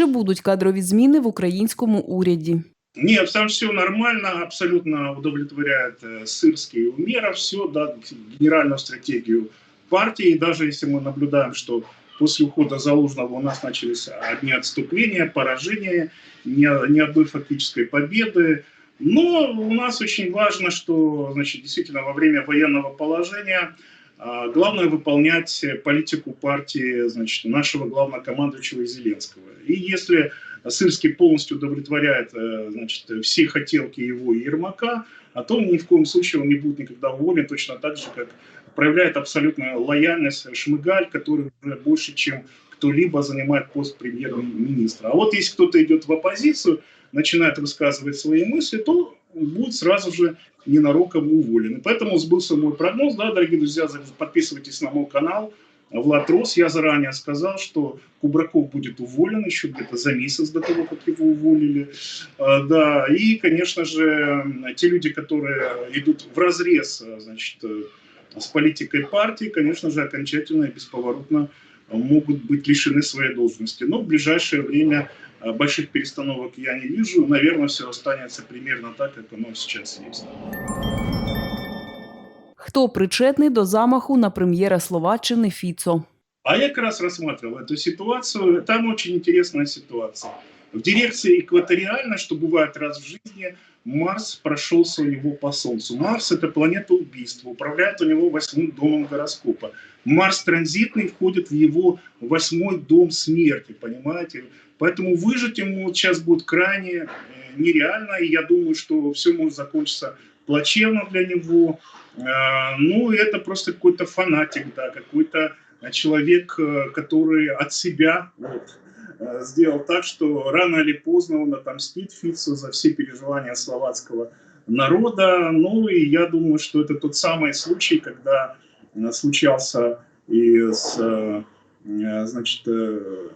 Чи будуть кадрові зміни в українському уряді? Нет, там все нормально, абсолютно удовлетворяет э, Сырский и Умеров, все, да, генеральную стратегию партии. И даже если мы наблюдаем, что после ухода Залужного у нас начались одни отступления, поражения, ни, ни одной фактической победы. Но у нас очень важно, что значит, действительно во время военного положения а, главное выполнять политику партии значит, нашего главнокомандующего Зеленского. И если Сырский полностью удовлетворяет э, значит, все хотелки его и Ермака, а то ни в коем случае он не будет никогда уволен, точно так же, как проявляет абсолютную лояльность Шмыгаль, который уже больше, чем кто-либо занимает пост премьер-министра. А вот если кто-то идет в оппозицию, начинает высказывать свои мысли, то будет сразу же ненароком уволен. И поэтому сбылся мой прогноз, да, дорогие друзья, подписывайтесь на мой канал, Влад Рос, я заранее сказал, что Кубраков будет уволен еще где-то за месяц до того, как его уволили. А, Да, и, конечно же, те люди, которые идут в разрез значит, э, с политикой партии, конечно же, окончательно и бесповоротно могут быть лишены своей должности. Но в ближайшее время больших перестановок я не вижу. Наверное, все останется примерно так, как оно сейчас есть. Хто причетний до замаху на прем'єра Словаччини Фіцо? А я как раз рассматривал эту ситуацию. Там очень интересная ситуация. В дирекции экваториально, что бывает раз в жизни, Марс прошелся у него по Солнцу. Марс – это планета убийства, управляет у него восьмым домом гороскопа. Марс транзитный входит в его восьмой дом смерти, понимаете? Поэтому выжить ему сейчас будет крайне э, нереально, и я думаю, что все может закончиться плачевно для него. Э, Ну, это просто какой-то фанатик, да, какой-то человек, э, который от себя вот, сделал так, что рано или поздно он отомстит Фицу за все переживания словацкого народа. Ну и я думаю, что это тот самый случай, когда э, случался и с, э, э, значит, э,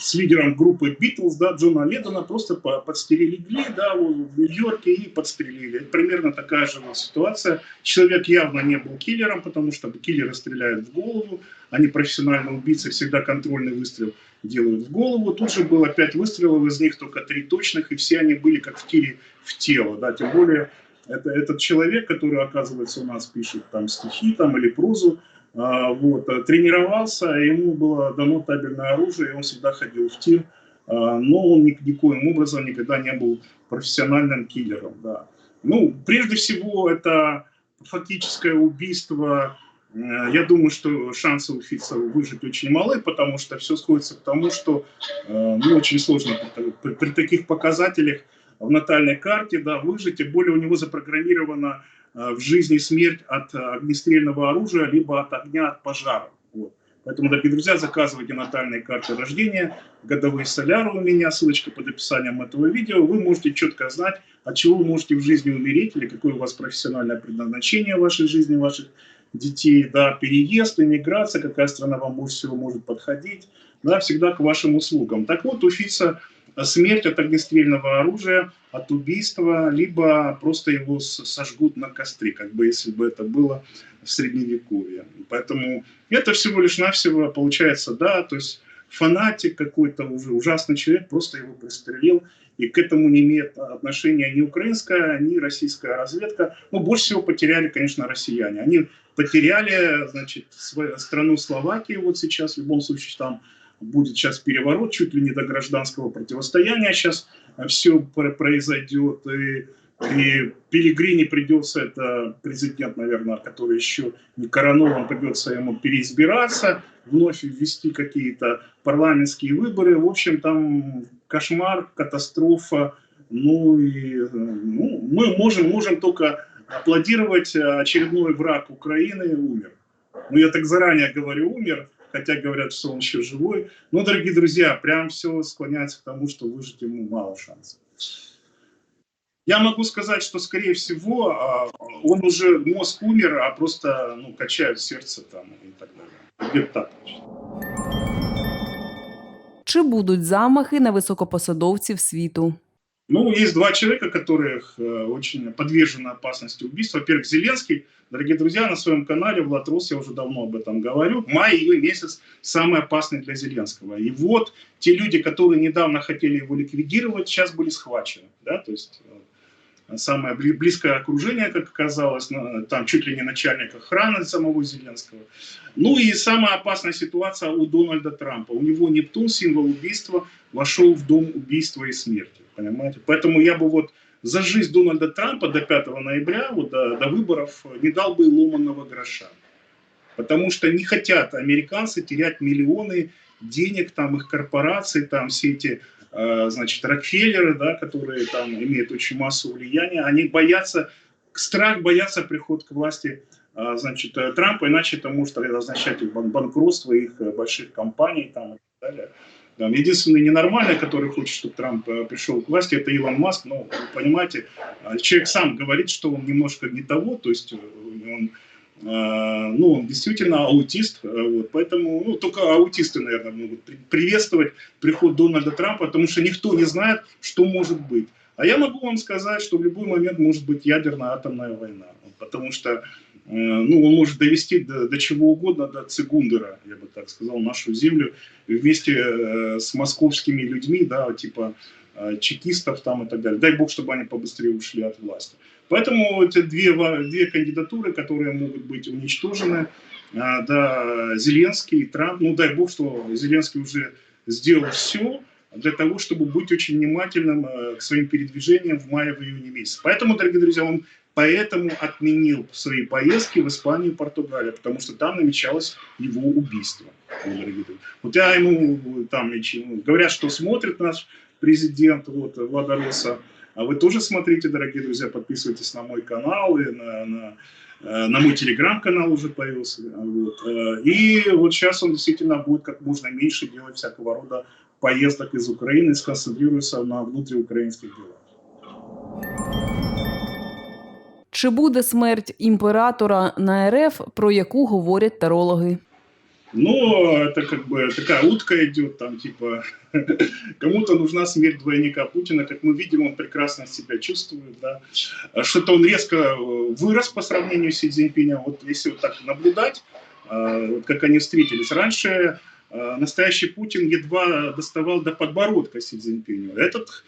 с лидером группы Битлз, да, Джона Ледона, просто по- подстерегли, да, в Нью-Йорке и подстрелили. Примерно такая же вот ситуация. Человек явно не был киллером, потому что киллеры стреляют в голову, они профессиональные убийцы, всегда контрольный выстрел делают в голову. Тут же было пять выстрелов, из них только три точных, и все они были как в тире в тело, да, тем более это этот человек, который, оказывается, у нас пишет там стихи там, или прозу, а, вот, э, тренировался, ему было дано табельное оружие, и он всегда ходил в тир, а, но он ни- никоим образом никогда не был профессиональным киллером. Да. Ну, прежде всего, это фактическое убийство. Э, Я думаю, что шансы у Фица выжить очень малы, потому что все сходится к тому, что э, ну, очень сложно при, при- таких показателях в натальной карте да, выжить, тем более у него запрограммировано в жизни смерть от э, огнестрельного оружия, либо от огня, от пожара. Вот. Поэтому, дорогие друзья, заказывайте натальные карты рождения, годовые соляры у меня, ссылочка под описанием этого видео. Вы можете четко знать, от чего вы можете в жизни умереть, или какое у вас профессиональное предназначение в вашей жизни, ваших детей, да, переезд, иммиграция, какая страна вам больше всего может подходить, да, всегда к вашим услугам. Так вот, у Фица смерть от огнестрельного оружия, от убийства, либо просто его сожгут на костре, как бы если бы это было в средневековье. Поэтому это всего лишь навсего получается, да, то есть фанатик какой-то уже ужасный человек просто его пристрелил, и к этому не имеет отношения ни украинская, ни российская разведка. Ну, больше всего потеряли, конечно, россияне. Они потеряли, значит, свою страну Словакию вот сейчас, в любом случае там будет сейчас переворот чуть ли не до гражданского противостояния сейчас все произойдет, и, и Пелигрини придется, это президент, наверное, который еще не коронован, придется ему переизбираться, вновь ввести какие-то парламентские выборы. В общем, там кошмар, катастрофа. Ну и э, ну, мы можем, можем только аплодировать. Очередной враг Украины умер. Ну, я так заранее говорю, умер, хотя говорят, что он еще живой. Но, дорогие друзья, прям все склоняется к тому, что выжить ему мало шансов. Я могу сказать, что, скорее всего, а, он уже, мозг умер, а просто ну, качают сердце там и так далее. Где-то так. Чи будуть замахи на високопосадовців світу? Ну, есть два человека, которых э, очень подвержены опасности убийства. Во-первых, Зеленский. Дорогие друзья, на своем канале Влад Рос, я уже давно об этом говорю. Май-июнь месяц самый опасный для Зеленского. И вот те люди, которые недавно хотели его ликвидировать, сейчас были схвачены. Да? То есть э, самое близкое окружение, как оказалось, там чуть ли не начальник охраны самого Зеленского. Ну и самая опасная ситуация у Дональда Трампа. У него Нептун, символ убийства, вошел в дом убийства и смерти. Понимаете? Поэтому я бы вот за жизнь Дональда Трампа до 5 ноября, вот до, до выборов, не дал бы ломаного гроша. Потому что не хотят американцы терять миллионы денег, там их корпорации, там все эти, значит, Рокфеллеры, да, которые там имеют очень массу влияния, они боятся, страх боятся приход к власти э, значит, Трампа, иначе это может означать их банкротство их э, больших компаний там, и так далее. Там, единственный ненормальный, который хочет, чтобы Трамп э, пришел к власти, это Илон Маск. Но, вы понимаете, э, человек сам говорит, что он немножко не того, то есть э, он, ну, он действительно аутист, вот, поэтому ну, только аутисты, наверное, могут приветствовать приход Дональда Трампа, потому что никто не знает, что может быть. А я могу вам сказать, что в любой момент может быть ядерная атомная война, потому что Э, ну, он может довести до, до чего угодно, до Цигундера, я бы так сказал, нашу землю, вместе э, с московскими людьми, да, типа э, чекистов там и так далее. Дай бог, чтобы они побыстрее ушли от власти. Поэтому эти две, две кандидатуры, которые могут быть уничтожены, да, Зеленский и Трамп, ну дай бог, что Зеленский уже сделал все, для того, чтобы быть очень внимательным к своим передвижениям в мае, в июне месяце. Поэтому, дорогие друзья, он поэтому отменил свои поездки в Испанию и Португалию, потому что там намечалось его убийство. Вот я ему там говорят, что смотрит наш президент вот, Влада Роса, а вы тоже смотрите, дорогие друзья, подписывайтесь на мой канал и на, на, э, на мой телеграм-канал уже появился. Вот. Э, и вот сейчас он действительно будет как можно меньше делать всякого рода поездок из Украины, сконцентрируется на внутриукраинских делах. Чи буде смерть імператора на РФ, про яку говорять тарологи? Ну, это как бы такая утка идет, там типа кому-то нужна смерть двойника Путина, как мы видим, он прекрасно себя чувствует, да. Что-то он резко э, вырос по сравнению с Си Цзиньпинем. Вот если вот так наблюдать, э, вот как они встретились. Раньше э, настоящий Путин едва доставал до подбородка Си Цзиньпиню. Этот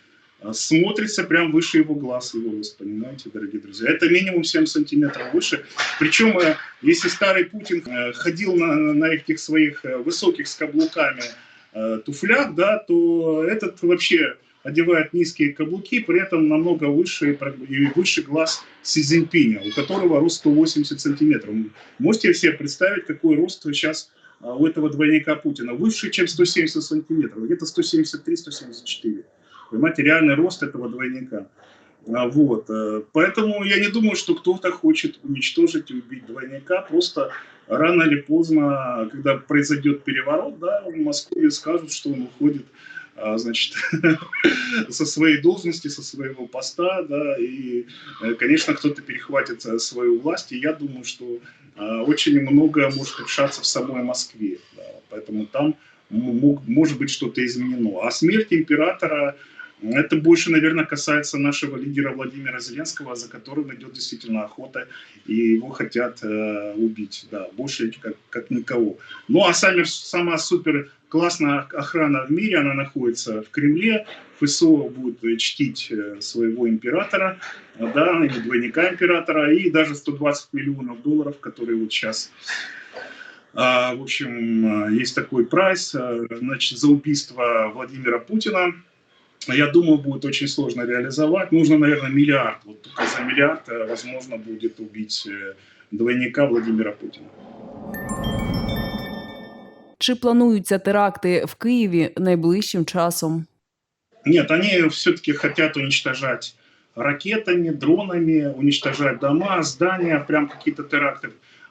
смотрится прям выше его глаз, его рост, понимаете, дорогие друзья. Это минимум 7 сантиметров выше. Причем, э, если старый Путин э, ходил на, на этих своих э, высоких с каблуками туфлях, да, то этот вообще одевает низкие каблуки, при этом намного выше и выше глаз Си Цзиньпиня, у которого рост 180 сантиметров. Можете себе представить, какой рост сейчас у этого двойника Путина? Выше, чем 170 сантиметров, где-то 173-174 материальный рост этого двойника. А, вот. Э, поэтому я не думаю, что кто-то хочет уничтожить и убить двойника. Просто рано или поздно, когда произойдет переворот, да, в Москве скажут, что он уходит а, значит, со своей должности, со своего поста, да, и, э, конечно, кто-то перехватит э, свою власть, и я думаю, что а, очень многое может решаться в самой Москве, да, поэтому там может быть что-то изменено. А смерть императора, это больше, наверное, касается нашего лидера Владимира Зеленского, за которым идет действительно охота, и его хотят э, убить. Да, больше как, как никого. Ну а сами, сама супер классная охрана в мире, она находится в Кремле. ФСО будет чтить э, своего императора, да, или двойника императора, и даже 120 миллионов долларов, которые вот сейчас а, в общем, э, есть такой прайс э, значит, за убийство Владимира Путина я думаю, будет очень сложно реализовать. Нужно, наверное, миллиард. Вот только за миллиард, э, возможно, будет убить э, двойника Владимира Путина. Чи плануються теракти в Києві найближчим часом? Нет, они все-таки хотят уничтожать ракетами, дронами, уничтожать дома, здания, прям какие-то теракты,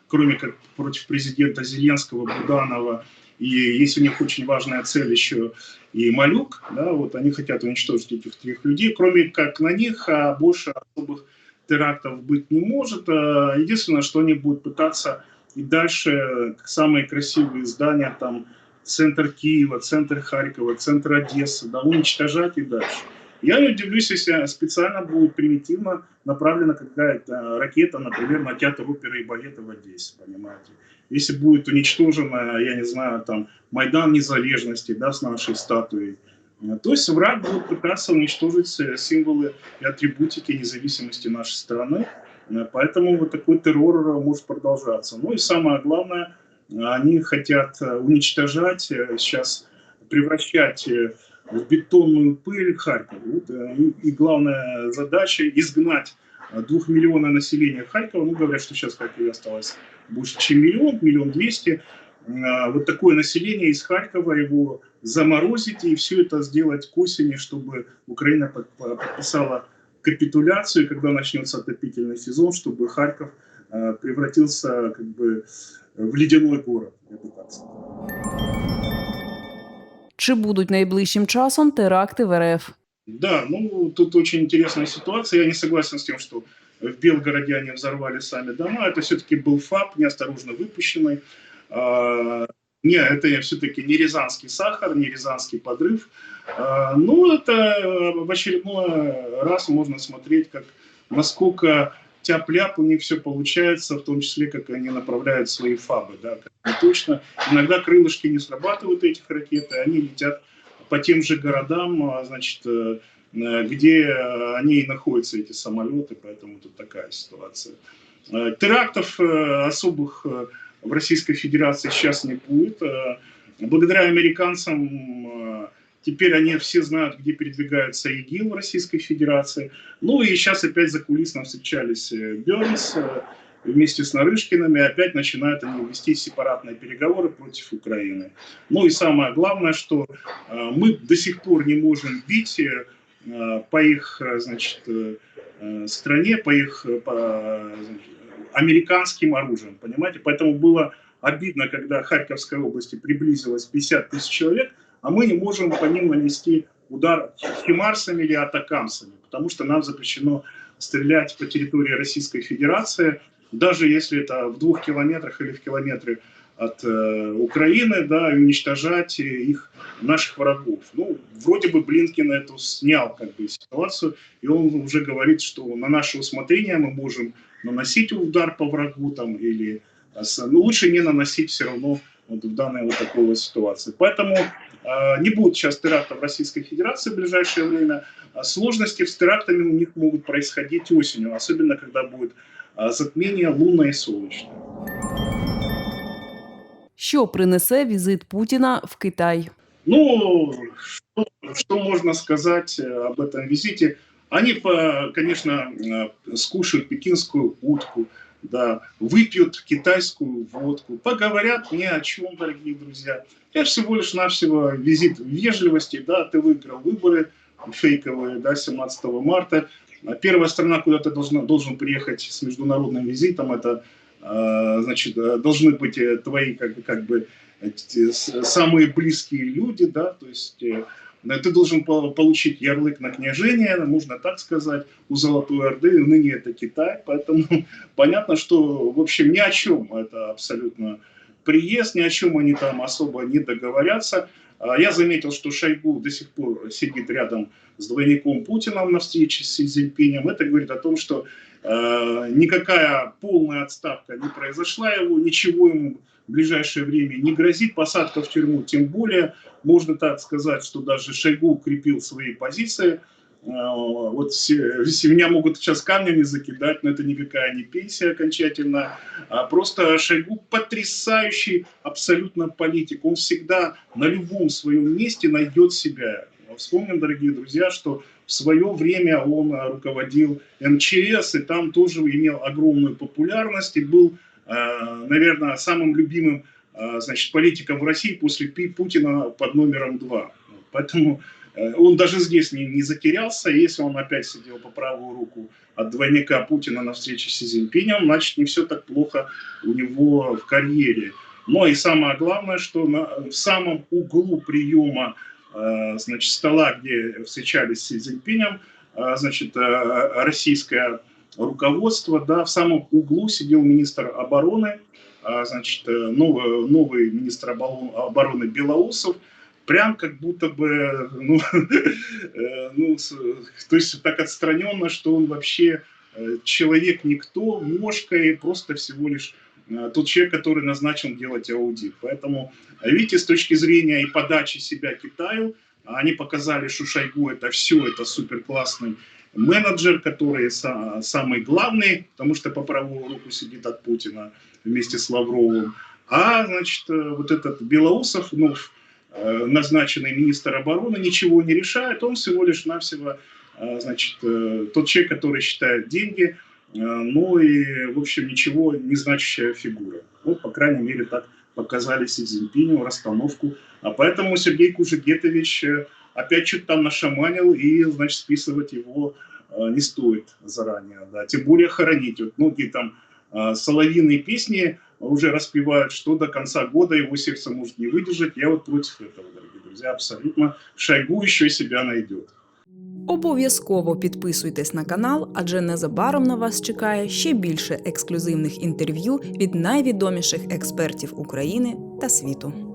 кроме как против президента Зеленского, Буданова. И есть у них очень важная цель еще и Малюк, да, вот они хотят уничтожить этих трех людей, кроме как на них, а больше особых терактов быть не может. А единственное, что они будут пытаться и дальше самые красивые здания, там, центр Киева, центр Харькова, центр Одессы, да, уничтожать и дальше. Я не удивлюсь, если специально будет примитивно направлена какая-то ракета, например, на театр оперы и балета в Одессе, понимаете. Если будет уничтожена, я не знаю, там, Майдан Незалежности, да, с нашей статуей, то есть враг будет пытаться уничтожить символы и атрибутики независимости нашей страны, поэтому вот такой террор может продолжаться. Ну и самое главное, они хотят уничтожать сейчас, превращать в бетонную пыль Харьков. Вот, и, и главная задача изгнать двух миллиона населения Харькова. Ну, говорят, что сейчас в Харькове осталось больше, чем миллион, миллион двести. Вот такое население из Харькова, его заморозить и все это сделать к осени, чтобы Украина подписала капитуляцию, когда начнется отопительный сезон, чтобы Харьков превратился как бы в ледяной город. Я бы так сказал. Чи будуть найближчим часом теракти в РФ? Да, ну тут очень интересная ситуация. Я не согласен с тем, что в Белгороде они взорвали сами дома. Это все-таки был ФАП, неосторожно выпущенный. А, не, это все-таки не рязанский сахар, не рязанский подрыв. А, ну, это в очередной раз можно смотреть, как насколько тяп-ляп у них все получается, в том числе, как они направляют свои фабы. Да, точно. Иногда крылышки не срабатывают этих ракет, и они летят по тем же городам, а, значит, э, где они и находятся, эти самолеты, поэтому тут такая ситуация. Э, терактов э, особых в Российской Федерации сейчас не будет. Благодаря американцам Теперь они все знают, где передвигается ИГИЛ в Российской Федерации. Ну и сейчас опять за кулисно встречались э, Бернс э, вместе с Нарышкиным, и опять начинают они вести сепаратные переговоры против Украины. Ну и самое главное, что э, мы до сих пор не можем бить по их значит, стране, по их по, значит, американским оружием, понимаете? Поэтому было обидно, когда Харьковской области приблизилось 50 тысяч человек, а мы не можем по ним нанести удар химарсами или атакамсами, потому что нам запрещено стрелять по территории Российской Федерации, даже если это в двух километрах или в километре от э, Украины, да, и уничтожать их, наших врагов. Ну, вроде бы Блинкин эту снял как бы ситуацию, и он уже говорит, что на наше усмотрение мы можем наносить удар по врагу там или ну, лучше не наносить все равно вот в данной вот такой вот ситуации. Поэтому э, не будет сейчас терактов в Российской Федерации в ближайшее время. А сложности с терактами у них могут происходить осенью, особенно когда будет э, затмение лунное и солнечное. Що принесе візит Путіна в Китай? Ну, что, что можно сказать об этом визите? Они, конечно, скушают пекинскую утку, да, выпьют китайскую водку, поговорят ни о чем, дорогие друзья. Это всего лишь навсего визит вежливости, да, ты выиграл выборы фейковые, да, 17 марта. А первая страна, куда ты должна, должен приехать с международным визитом, это, э, значит, должны быть э, твои, как, как бы, самые близкие люди, да, то есть э, ты должен получить ярлык на княжение, можно так сказать, у Золотой Орды, ныне это Китай, поэтому понятно, что, в общем, ни о чем это абсолютно приезд, ни о чем они там особо не договорятся. А я заметил, что Шойгу до сих пор сидит рядом с двойником Путина на встрече с Си Цзиньпинем. Это говорит о том, что э, никакая полная отставка не произошла его, ничего ему в ближайшее время не грозит, посадка в тюрьму тем более. Можно так сказать, что даже Шойгу укрепил свои позиции. А, вот все, меня могут сейчас камнями закидать, но это никакая не пенсия окончательно. А просто Шойгу потрясающий абсолютно политик. Он всегда на любом своем месте найдет себя. Вспомним, дорогие друзья, что в свое время он руководил МЧС, и там тоже имел огромную популярность и был Э, наверное, самым любимым э, значит, политиком в России после Путина под номером два. Поэтому э, он даже здесь не, не затерялся. Если он опять сидел по правую руку от двойника Путина на встрече с Си значит, не все так плохо у него в карьере. Но и самое главное, что на, в самом углу приема значит, стола, где встречались с Си значит, российская руководство, да, в самом углу сидел министр обороны, а, значит, э, новый, новый министр обороны Белоусов, прям как будто бы, ну, э, ну, то есть так отстраненно, что он вообще э, человек никто, мошка и просто всего лишь тот человек, который назначен делать аудит. Поэтому, э, видите, с точки зрения и подачи себя Китаю, они показали, что Шойгу это все, это супер классный менеджер, который са- самый главный, потому что по правую руку сидит от Путина вместе с Лавровым. А, значит, э, вот этот Белоусов, ну, э, назначенный министр обороны, ничего не решает. Он всего лишь навсего, э, значит, тот человек, который считает деньги, ну и, в общем, ничего не значащая фигура. Вот, по крайней мере, так показали Си Цзиньпиню расстановку. А поэтому Сергей Кужегетович опять что-то там нашаманил, и, значит, списывать его э, не стоит заранее. Да. Тем более хоронить. Вот многие там э, соловьиные песни уже распевают, что до конца года его сердце может не выдержать. Я вот против этого, дорогие друзья, абсолютно. Шойгу еще себя найдет. Обов'язково підписуйтесь на канал, адже незабаром на вас чекає ще більше ексклюзивних інтерв'ю від найвідоміших експертів України та світу.